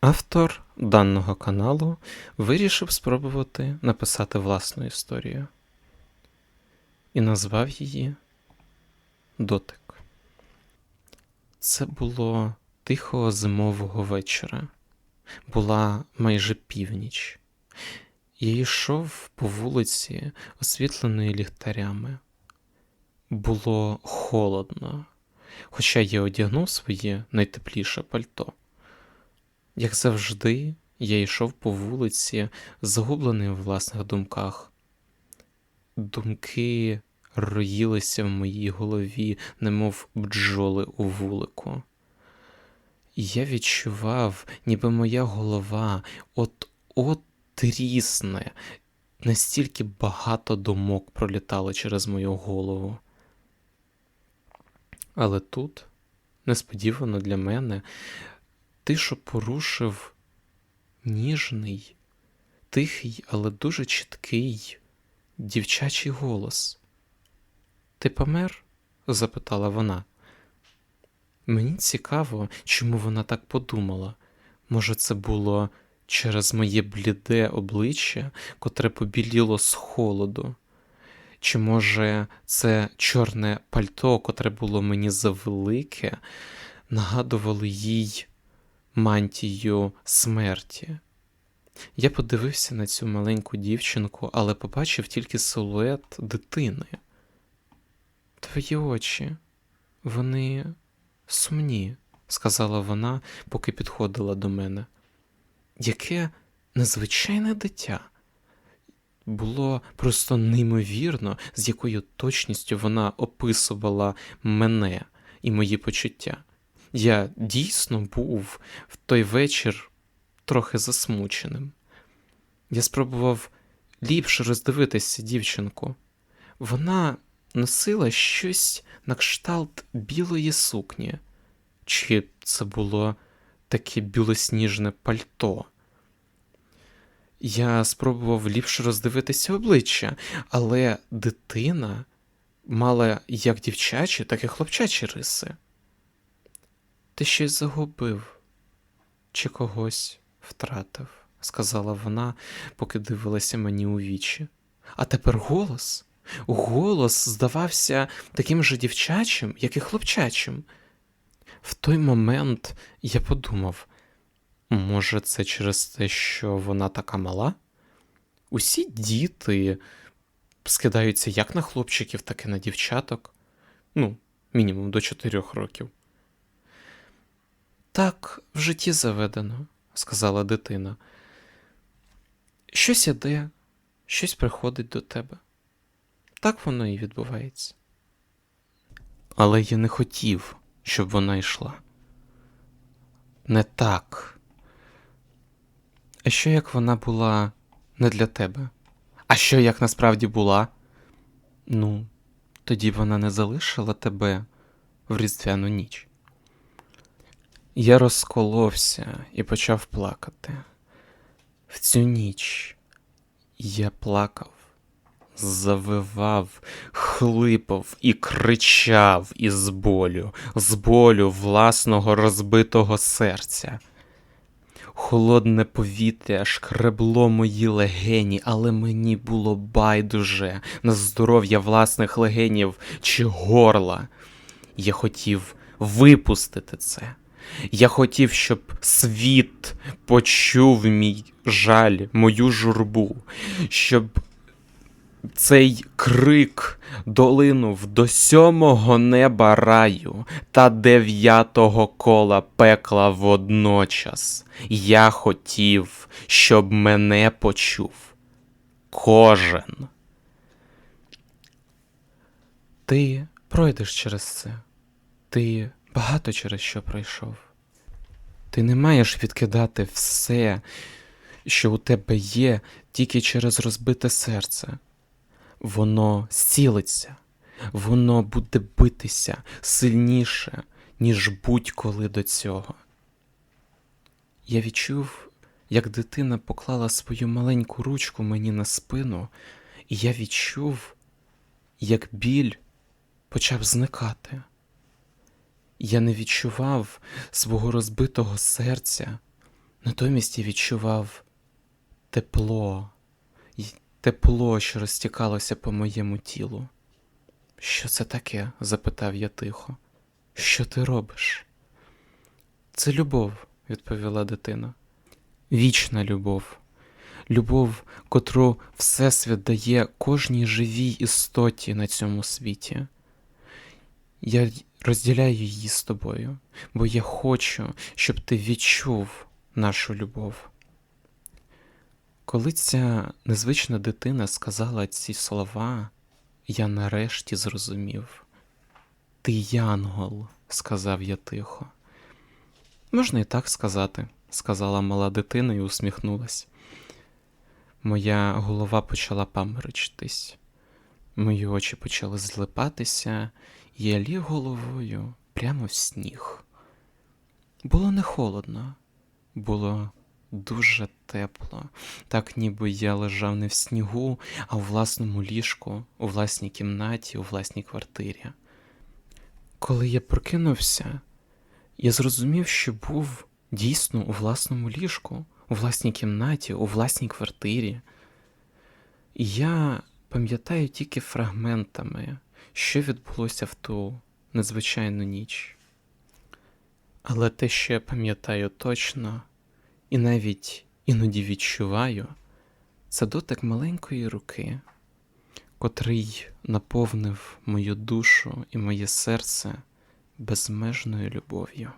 Автор даного каналу вирішив спробувати написати власну історію і назвав її Дотик. Це було тихого зимового вечора. Була майже північ. Я йшов по вулиці, освітленої ліхтарями. Було холодно, хоча я одягнув своє найтепліше пальто. Як завжди, я йшов по вулиці, загублений в власних думках. Думки роїлися в моїй голові, немов бджоли у вулику. Я відчував, ніби моя голова от-от трісне, настільки багато думок пролітало через мою голову. Але тут, несподівано для мене, тишу порушив ніжний, тихий, але дуже чіткий дівчачий голос. Ти помер? запитала вона. Мені цікаво, чому вона так подумала. Може, це було через моє бліде обличчя, котре побіліло з холоду. Чи може це чорне пальто, котре було мені завелике, нагадувало їй мантію смерті? Я подивився на цю маленьку дівчинку, але побачив тільки силует дитини. Твої очі, вони сумні, сказала вона, поки підходила до мене. Яке незвичайне дитя. Було просто неймовірно, з якою точністю вона описувала мене і мої почуття. Я дійсно був в той вечір трохи засмученим. Я спробував ліпше роздивитися дівчинку. Вона носила щось на кшталт білої сукні, чи це було таке білосніжне пальто. Я спробував ліпше роздивитися обличчя, але дитина мала як дівчачі, так і хлопчачі риси. Ти щось загубив чи когось втратив, сказала вона, поки дивилася мені у вічі. А тепер голос. Голос здавався таким же дівчачим, як і хлопчачим. В той момент я подумав, може, це через те, що вона така мала? Усі діти скидаються як на хлопчиків, так і на дівчаток. Ну, мінімум до чотирьох років. Так в житті заведено, сказала дитина. Щось іде, щось приходить до тебе. Так воно і відбувається. Але я не хотів, щоб вона йшла. Не так. А що як вона була не для тебе? А що як насправді була? Ну, тоді вона не залишила тебе в різдвяну ніч. Я розколовся і почав плакати. В цю ніч я плакав, завивав, хлипав і кричав із болю, з болю власного розбитого серця. Холодне повітря шкребло мої легені, але мені було байдуже на здоров'я власних легенів чи горла. Я хотів випустити це. Я хотів, щоб світ почув мій жаль, мою журбу, щоб цей крик долинув до сьомого неба раю та дев'ятого кола пекла водночас. Я хотів, щоб мене почув кожен. Ти пройдеш через це. Ти багато через що пройшов. Ти не маєш відкидати все, що у тебе є, тільки через розбите серце. Воно зцілиться, воно буде битися сильніше, ніж будь-коли до цього. Я відчув, як дитина поклала свою маленьку ручку мені на спину, і я відчув, як біль почав зникати. Я не відчував свого розбитого серця, Натомість я відчував тепло, й- тепло, що розтікалося по моєму тілу. Що це таке? запитав я тихо. Що ти робиш? Це любов, відповіла дитина. Вічна любов. Любов, котру Всесвіт дає кожній живій істоті на цьому світі. Я розділяю її з тобою, бо я хочу, щоб ти відчув нашу любов. Коли ця незвична дитина сказала ці слова, я нарешті зрозумів. Ти янгол, сказав я тихо. Можна і так сказати, сказала мала дитина і усміхнулась. Моя голова почала паморочитись, мої очі почали злипатися, я ліг головою прямо в сніг. Було не холодно, було дуже тепло, так ніби я лежав не в снігу, а у власному ліжку, у власній кімнаті, у власній квартирі. Коли я прокинувся, я зрозумів, що був дійсно у власному ліжку, у власній кімнаті, у власній квартирі. І я пам'ятаю тільки фрагментами, що відбулося в ту надзвичайну ніч. Але те, що я пам'ятаю точно, і навіть іноді відчуваю, це дотик маленької руки, котрий наповнив мою душу і моє серце безмежною любов'ю.